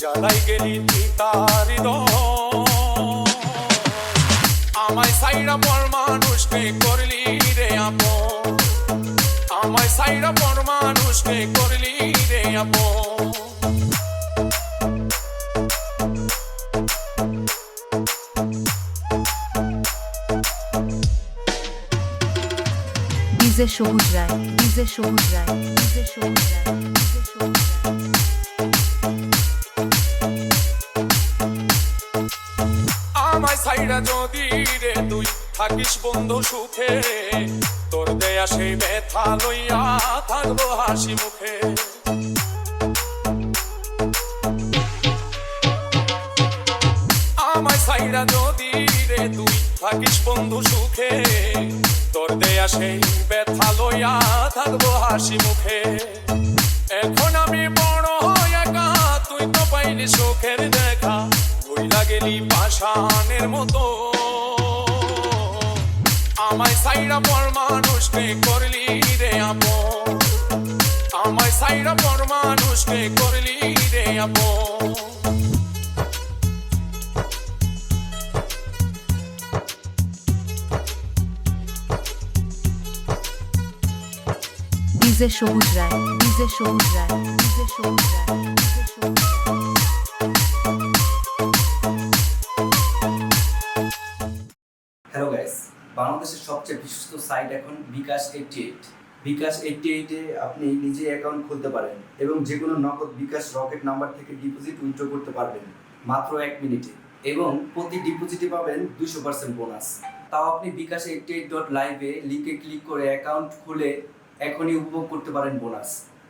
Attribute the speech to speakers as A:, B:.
A: জ্বালাই গেলি তার আমায় সাইরা পর মানুষকে করলি রে আপন। আমায় সাইরা পর মানুষকে করলি রে
B: ডিজে সবুজ রায়, ডিজে সবুজ রায়, ডিজে সবুজ রায়।
A: সাইরা যদি রে তুই থাকিস বন্ধু সুখে, তোর দেয়া সেই ব্যথা লইয়া থাকব হাসি মুখে। আমায় সাইরা যদি রে তুই থাকিস বন্ধু সুখে, তোর দেয়া সেই ব্যথা লইয়া থাকব হাসি মুখে। এখন আমি বড় একা, তুই তো পাইলি সুখের দেখা, ভুইলা গেলি পাষাণের মতো। আমায় সাইরা পর মানুষকে করলি রে আপন? আমায় সাইরা পর মানুষকে করলি রে আপন?
B: ডিজে সবুজ রায়, ডিজে সবুজ রায়, ডিজে সবুজ রায়, ডিজে সবুজ রায়।
C: বাংলাদেশের সবচেয়ে বিশ্বস্ত সাইট এখন bKash eighty eight bKash eighty এইটে আপনি নিজে অ্যাকাউন্ট খুলতে পারেন এবং যে কোনো নগদ বিকাশ রকেট নাম্বার থেকে ডিপোজিট উইথড্র করতে পারবেন মাত্র এক মিনিটে। এবং প্রতি ডিপোজিটে পাবেন দুশো পার্সেন্ট বোনাস তাও আপনি বিকাশ এইটটি এইট ডট লাইভে লিঙ্কে ক্লিক করে অ্যাকাউন্ট খুলে এখনই উপভোগ করতে পারেন বোনাস